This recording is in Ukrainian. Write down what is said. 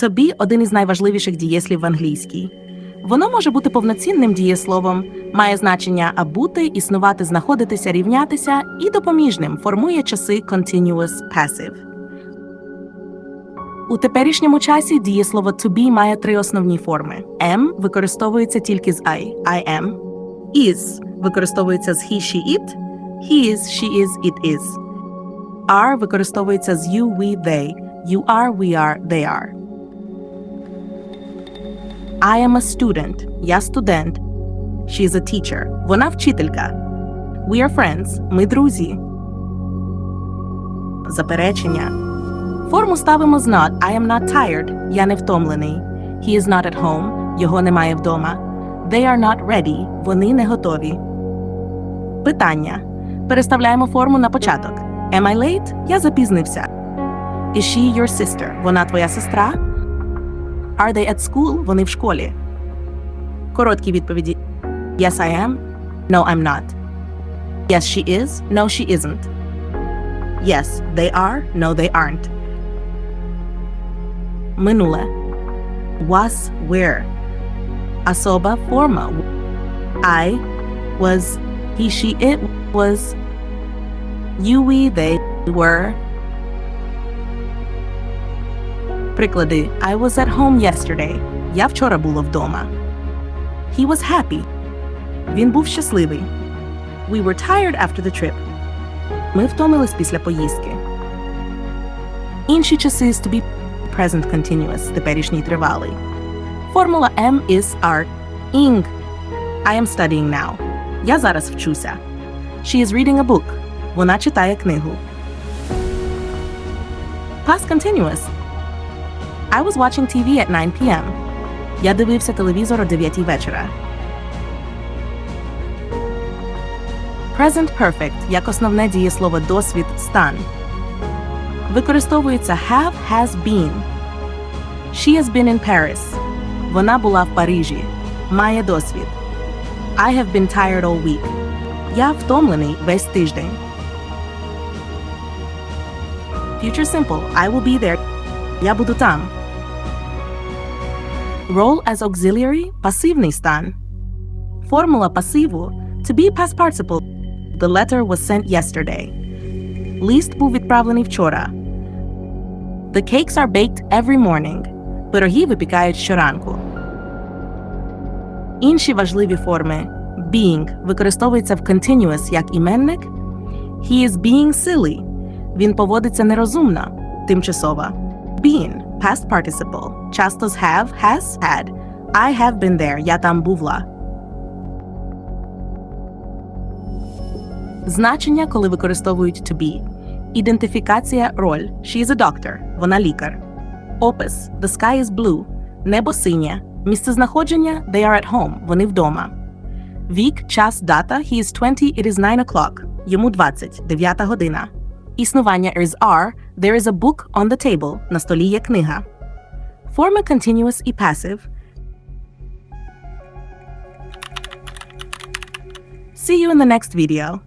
To be – один із найважливіших дієслів в англійській. Воно може бути повноцінним дієсловом, має значення «а бути, існувати, знаходитися, рівнятися і допоміжним, формує часи continuous passive. У теперішньому часі дієслово to be має три основні форми. Am використовується тільки з I – I am. Is використовується з he, she, it. He is, she is, it is. Are використовується з you, we, they. You are, we are, they are. I am a student. Я студент. She is a teacher. Вона вчителька. We are friends. Ми друзі. Заперечення. Форму ставимо з not. I am not tired. Я не втомлений. He is not at home. Його немає вдома. They are not ready. Вони не готові. Питання. Переставляємо форму на початок. Am I late? Я запізнився. Is she your sister? Вона твоя сестра? Are they at school? Вони в школі. Короткі відповіді. Yes, I am. No, I'm not. Yes, she is. No, she isn't. Yes, they are. No, they aren't. Минуле. Was where. Особа форма. I was he, she, it was you, we, they were. Приклади. I was at home yesterday. Я вчора була вдома. He was happy. Він був щасливий. We were tired after the trip. Ми втомились після поїздки. Інші часи з to be present continuous, теперішній тривалий. Формула M is are ing. I am studying now. Я зараз вчуся. She is reading a book. Вона читає книгу. Past continuous. I was watching TV at 9 p.m. Я дивився телевізор о 9 вечора. Present perfect як основне дієслово досвід стан. Використовується have has been. She has been in Paris. Вона була в Парижі. Має досвід. I have been tired all week. Я втомлений весь тиждень. Future simple. I will be there. Я буду там. Role as auxiliary – пасивний стан. Формула пасиву – to be past participle. The letter was sent yesterday. Лист був відправлений вчора. The cakes are baked every morning. Пироги випікають щоранку. Інші важливі форми being використовується в continuous як іменник. He is being silly. Він поводиться нерозумно. Тимчасова. Been Past participle. Часто з have, has, had. I have been there. Я там бувла. Значення, коли використовують to be. Ідентифікація роль. She is a doctor. Вона лікар. Опис. The sky is blue. Небо синє. Місцезнаходження. They are at home. Вони вдома. Вік, час, дата. He is 20. It is 9 o'clock. Йому 20. 9 година. Існування is are. There is a book on the table. На столі є книга. Форми continuous і passive. See you in the next video.